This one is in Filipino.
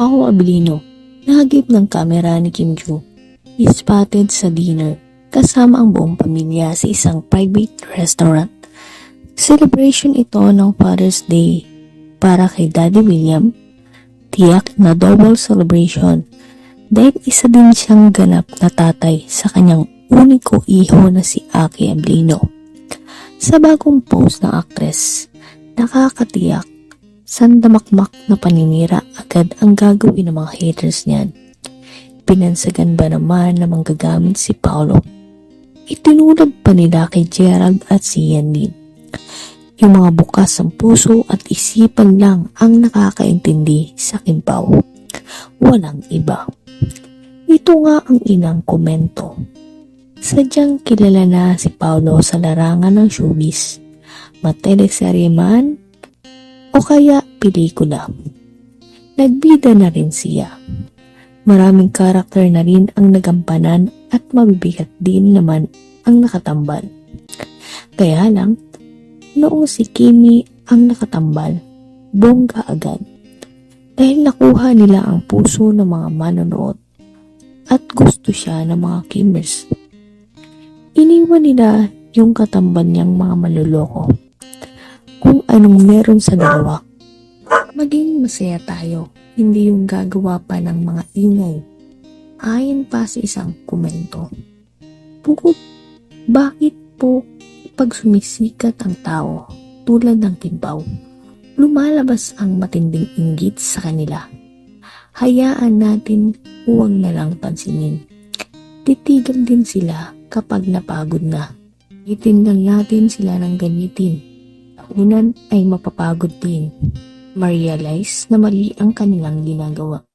Pao Abilino, nahagip ng kamera ni Kim Joo, is spotted sa dinner kasama ang buong pamilya sa isang private restaurant. Celebration ito ng Father's Day para kay Daddy William. Tiyak na double celebration dahil isa din siyang ganap na tatay sa kanyang uniko iho na si Aki Ablino. Sa bagong post ng aktres, nakakatiyak sandamakmak na paninira agad ang gagawin ng mga haters niyan. Pinansagan ba naman na manggagamit si Paolo? Itinulad pa nila kay Gerald at si Yanlin. Yung mga bukas ang puso at isipan lang ang nakakaintindi sa Kimpaw. Walang iba. Ito nga ang inang komento. Sadyang kilala na si Paolo sa larangan ng showbiz. Mateleserye man o kaya pelikula. Nagbida na rin siya. Maraming karakter na rin ang nagampanan at mabibigat din naman ang nakatambal. Kaya lang, noong si Kimi ang nakatambal, bongga agad. Dahil nakuha nila ang puso ng mga manonood at gusto siya ng mga Kimers. Iniwan nila yung katambal niyang mga maluloko anong meron sa dalawa. Maging masaya tayo, hindi yung gagawa pa ng mga ingay. Ayon pa sa isang komento. Bukod, bakit po pag sumisikat ang tao tulad ng timbaw, lumalabas ang matinding inggit sa kanila. Hayaan natin huwag na lang pansinin. Titigil din sila kapag napagod na. Gitin lang natin sila ng ganitin unan ay mapapagod din. Ma-realize na mali ang kanilang ginagawa.